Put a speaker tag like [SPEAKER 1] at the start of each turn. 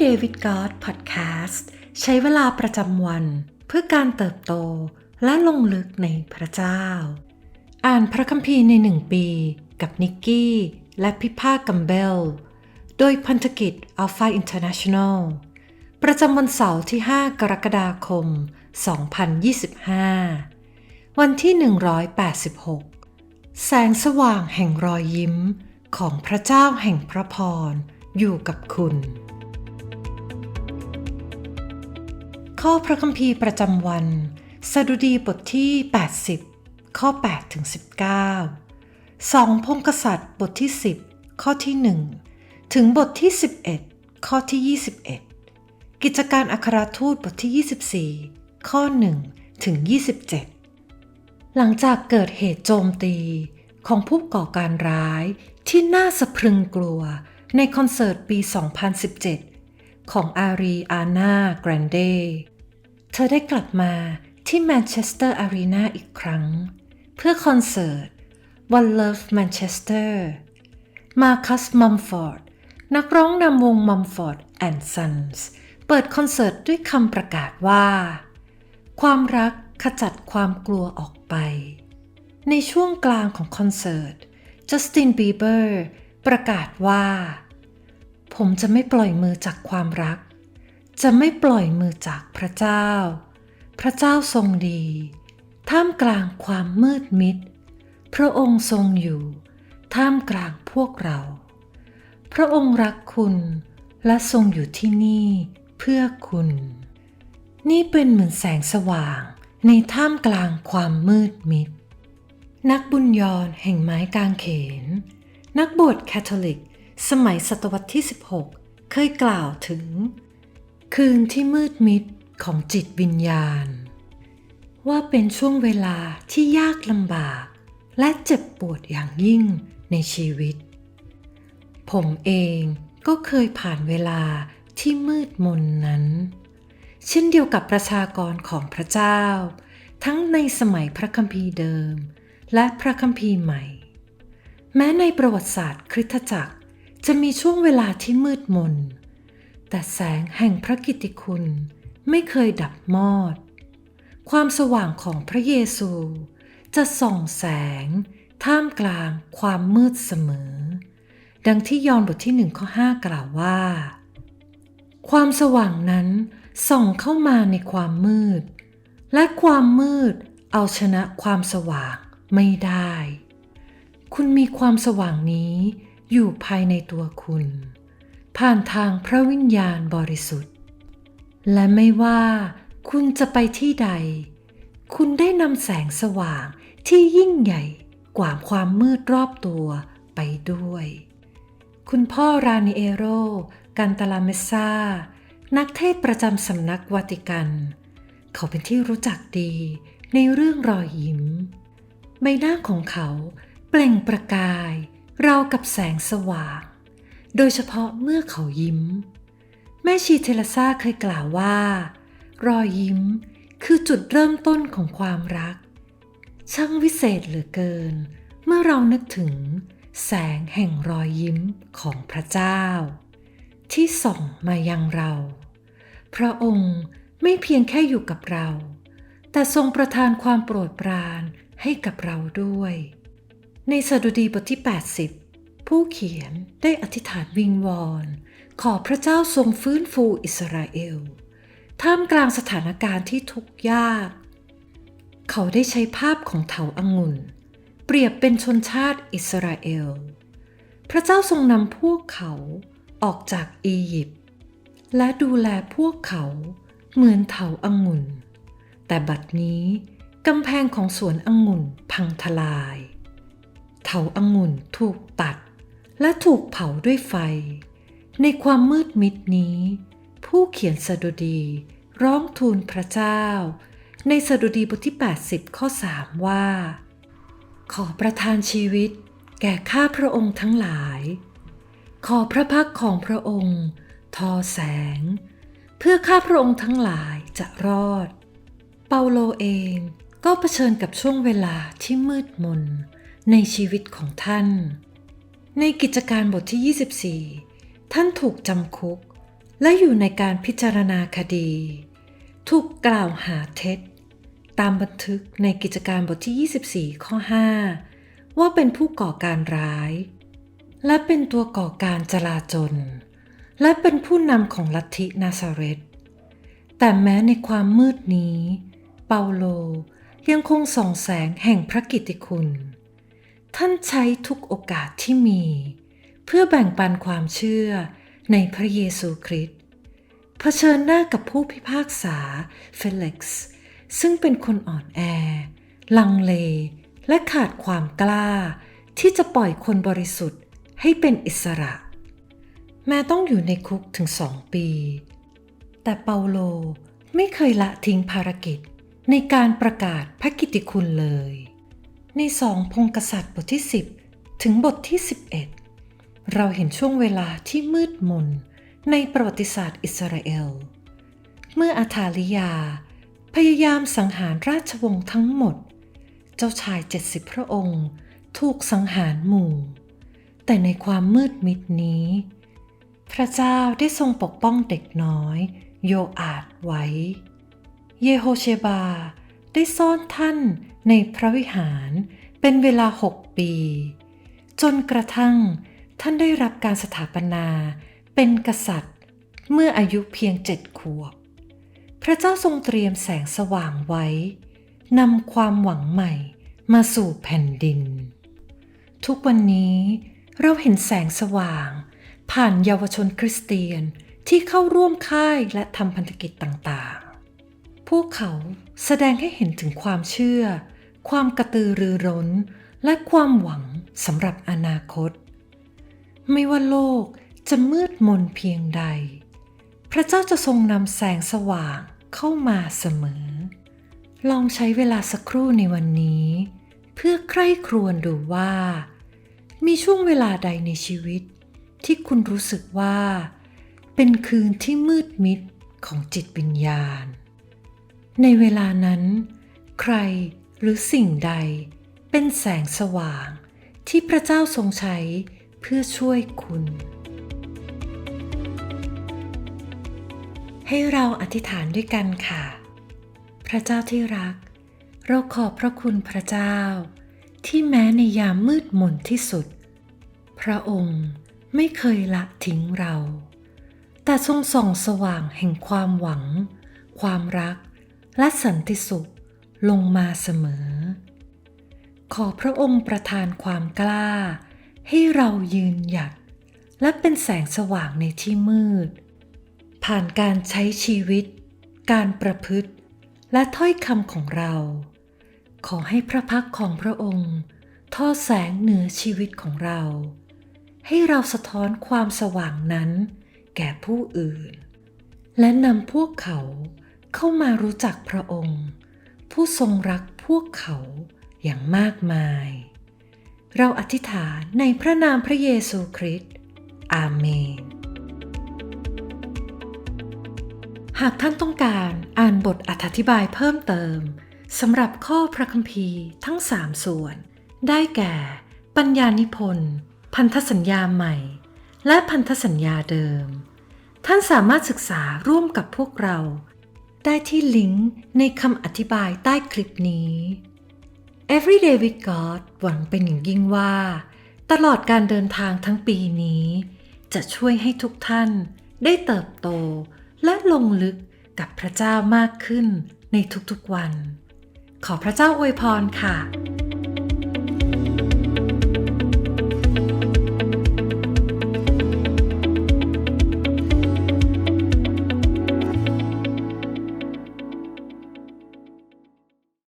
[SPEAKER 1] เดวิดกอดพอดแคสต์ใช้เวลาประจำวันเพื่อการเติบโตและลงลึกในพระเจ้า อ่านพระคัมภีร์ในหนึ่งปี กับนิกกี้ และพิภากัมเบล โดยพันธกิจ Alpha International ประจำวันเสาร์ที่ 5 กรกฎาคม 2025 วันที่ 186 แสงสว่างแห่งรอยยิ้มของพระเจ้าแห่งพระพรอยู่กับคุณ ข้อพระคัมภีร์ประจำวัน สดุดีบทที่ 80 ข้อ 8 ถึง 19สองพงกษัตริย์บทที่ 10 ข้อที่ 1 ถึงบทที่ 11 ข้อที่ 21 กิจการอัครทูตบทที่ 24 ข้อ 1 ถึง 27 หลังจากเกิดเหตุโจมตีของผู้ก่อการร้ายที่น่าสะพรึงกลัวในคอนเสิร์ตปี 2017 ของอารีอานาแกรนเด เธอได้กลับมาที่แมนเชสเตอร์อารีนาอีกครั้ง เพื่อคอนเสิร์ต One Love Manchester มาคัสมัมฟอร์ดนักร้องนำวงมัมฟอร์ดแอนด์ซันส์เปิดคอนเสิร์ตด้วยคำประกาศว่า ความรักขจัดความกลัวออกไป ในช่วงกลางของคอนเสิร์ตจัสตินบีเบอร์ประกาศว่า ผมจะไม่ปล่อยมือจากความรัก จะไม่ปล่อยมือจากพระเจ้า พระเจ้าทรงดี ท่ามกลางความมืดมิด พระองค์ทรงอยู่ ท่ามกลางพวกเรา พระองค์รักคุณและทรงอยู่ที่นี่เพื่อคุณ นี่เป็นเหมือนแสงสว่างในท่ามกลางความมืดมิด นักบุญยอนแห่งไม้กางเขน นักบวชแคทอลิก สมัยศตวรรษที่ 16 เคยกล่าวถึง คืนที่มืดมิดของจิตวิญญาณ ว่าเป็นช่วงเวลาที่ยากลำบาก และเจ็บปวดอย่างยิ่งในชีวิต ผมเองก็เคยผ่านเวลาที่มืดมนนั้น เช่นเดียวกับประชากรของพระเจ้า ทั้งในสมัยพระคัมภีร์เดิม และพระคัมภีร์ใหม่ แม้ในประวัติศาสตร์คริสตจักรจะมีช่วงเวลาที่มืดมน แต่แสงแห่งพระกิตติคุณไม่เคยดับมอด ความสว่างของพระเยซู จะส่องแสง ท่ามกลางความมืดเสมอ ดังที่ยอห์นบทที่หนึ่งข้อห้ากล่าวว่า ความสว่างนั้นส่องเข้ามาในความมืด และความมืดเอาชนะความสว่างไม่ได้ คุณมีความสว่างนี้อยู่ภายในตัวคุณ ผ่านทางพระวิญญาณบริสุทธิ์ และไม่ว่าคุณจะไปที่ใด คุณได้นำแสงสว่างที่ยิ่งใหญ่กว่าความมืดรอบตัวไปด้วย คุณพ่อรานิเอโร กันตาลาเมซานักเทศประจำสำนักวาติกัน เขาเป็นที่รู้จักดีในเรื่องรอยยิ้ม ใบหน้าของเขาเปล่งประกายราวกับแสงสว่าง โดยเฉพาะเมื่อเขายิ้ม แม่ชีเทเลซาเคยกล่าวว่า รอยยิ้มคือจุดเริ่มต้นของความรัก ช่างวิเศษเหลือเกิน เมื่อเรานึกถึงแสงแห่งรอยยิ้มของพระเจ้า ที่ส่องมายังเรา พระองค์ไม่เพียงแค่อยู่กับเรา แต่ทรงประทานความโปรดปรานให้กับเราด้วย ในสดุดีบทที่ 80 ผู้เขียนได้อธิษฐานวิงวอน ขอพระเจ้าทรงฟื้นฟูอิสราเอล ท่ามกลางสถานการณ์ที่ทุกข์ยาก เขาได้ใช้ภาพของเถาอังุ่น เปรียบเป็นชนชาติอิสราเอล พระเจ้าทรงนำพวกเขาออกจากอียิปต์และดูแลพวกเขาเหมือนเถาอังุ่น แต่บัดนี้กำแพงของสวนองุ่นพังทลาย เถาองุ่นถูกตัด และถูกเผาด้วยไฟ ในความมืดมิดนี้ ผู้เขียนสดุดีร้องทูลพระเจ้า ในสดุดีบทที่ 80 ข้อ 3 ว่า ขอประทานชีวิตแก่ข้าพระองค์ทั้งหลาย ขอพระพักของพระองค์ทอแสง เพื่อข้าพระองค์ทั้งหลายจะรอด เปาโลเองก็เผชิญกับช่วงเวลาที่มืดมนในชีวิตของท่าน ในกิจการบทที่ 24 ท่านถูกจำคุก และอยู่ในการพิจารณาคดี ถูกกล่าวหาเท็จ ตามบันทึกในกิจการบทที่ 24 ข้อ 5 ว่าเป็นผู้ก่อการร้าย และเป็นตัวก่อการจลาจล และเป็นผู้นำของลัทธินาซาเรตแต่แม้ในความมืดนี้ เปาโลยังคงส่องแสงแห่งพระกิตติคุณ ท่านใช้ทุกโอกาสที่มี เพื่อแบ่งปันความเชื่อในพระเยซูคริสต์เผชิญหน้ากับผู้พิพากษาเฟลิกซ์ซึ่งเป็นคนอ่อนแอ ลังเล และขาดความกล้า ที่จะปล่อยคนบริสุทธิ์ให้เป็นอิสระ แม้ต้องอยู่ในคุกถึงสองปี แต่เปาโลไม่เคยละทิ้งภารกิจในการประกาศพระกิตติคุณเลย ในสองพงกษัตริย์บทที่ 10 ถึงบทที่ 11 เราเห็นช่วงเวลาที่มืดมนในประวัติศาสตร์อิสราเอล เมื่ออาธาลิยา พยายามสังหารราชวงศ์ทั้งหมด เจ้าชาย 70 พระองค์ถูกสังหารหมู่ แต่ในความมืดมิดนี้ พระเจ้าได้ทรงปกป้องเด็กน้อย โยอาดไว้ เยโฮเชบา ได้ซ่อนท่านในพระวิหารเป็นเวลาหกปี จนกระทั่งท่านได้รับการสถาปนาเป็นกษัตริย์เมื่ออายุเพียงเจ็ดขวบ พระเจ้าทรงเตรียมแสงสว่างไว้นำความหวังใหม่มาสู่แผ่นดิน ทุกวันนี้เราเห็นแสงสว่าง ผ่านเยาวชนคริสเตียนที่เข้าร่วมค่ายและทำพันธกิจต่างๆ พวกเขา แสดงให้เห็นถึงความเชื่อ ความกระตือรือร้น และความหวังสำหรับอนาคต ไม่ว่าโลกจะมืดมนเพียงใด พระเจ้าจะทรงนำแสงสว่างเข้ามาเสมอ ลองใช้เวลาสักครู่ในวันนี้ เพื่อใคร่ครวญดูว่า มีช่วงเวลาใดในชีวิต ที่คุณรู้สึกว่า เป็นคืนที่มืดมิดของจิตวิญญาณ ในเวลานั้น ใครหรือสิ่งใด เป็นแสงสว่างที่พระเจ้าทรงใช้เพื่อช่วยคุณ ให้เราอธิษฐานด้วยกันค่ะ พระเจ้าที่รัก เราขอบพระคุณพระเจ้า ที่แม้ในยามมืดมนที่สุด พระองค์ไม่เคยละทิ้งเรา แต่ทรงส่องสว่างแห่งความหวัง ความรัก และสันติสุขลงมาเสมอ ขอพระองค์ประทานความกล้า ให้เรายืนหยัด และเป็นแสงสว่างในที่มืด ผ่านการใช้ชีวิต การประพฤติ และถ้อยคำของเรา ขอให้พระพักของพระองค์ทอดแสงเหนือชีวิตของเรา ให้เราสะท้อนความสว่างนั้น แก่ผู้อื่น และนำพวกเขา เข้ามารู้จักพระองค์ ผู้ทรงรักพวกเขาอย่างมากมาย เราอธิษฐานในพระนามพระเยซูคริสต์ อาเมน หากท่านต้องการอ่านบทอธิบายเพิ่มเติมสำหรับข้อพระคัมภีร์ทั้งสามส่วน ได้แก่ ปัญญานิพนธ์ พันธสัญญาใหม่ และพันธสัญญาเดิม ท่านสามารถศึกษาร่วมกับพวกเรา ได้ที่ลิงก์ในคำอธิบายใต้คลิปนี้ Everyday with God หวังเป็นอย่างยิ่งว่า ตลอดการเดินทางทั้งปีนี้ จะช่วยให้ทุกท่านได้เติบโตและลงลึกกับพระเจ้ามากขึ้นในทุกๆวัน ขอพระเจ้าอวยพรค่ะ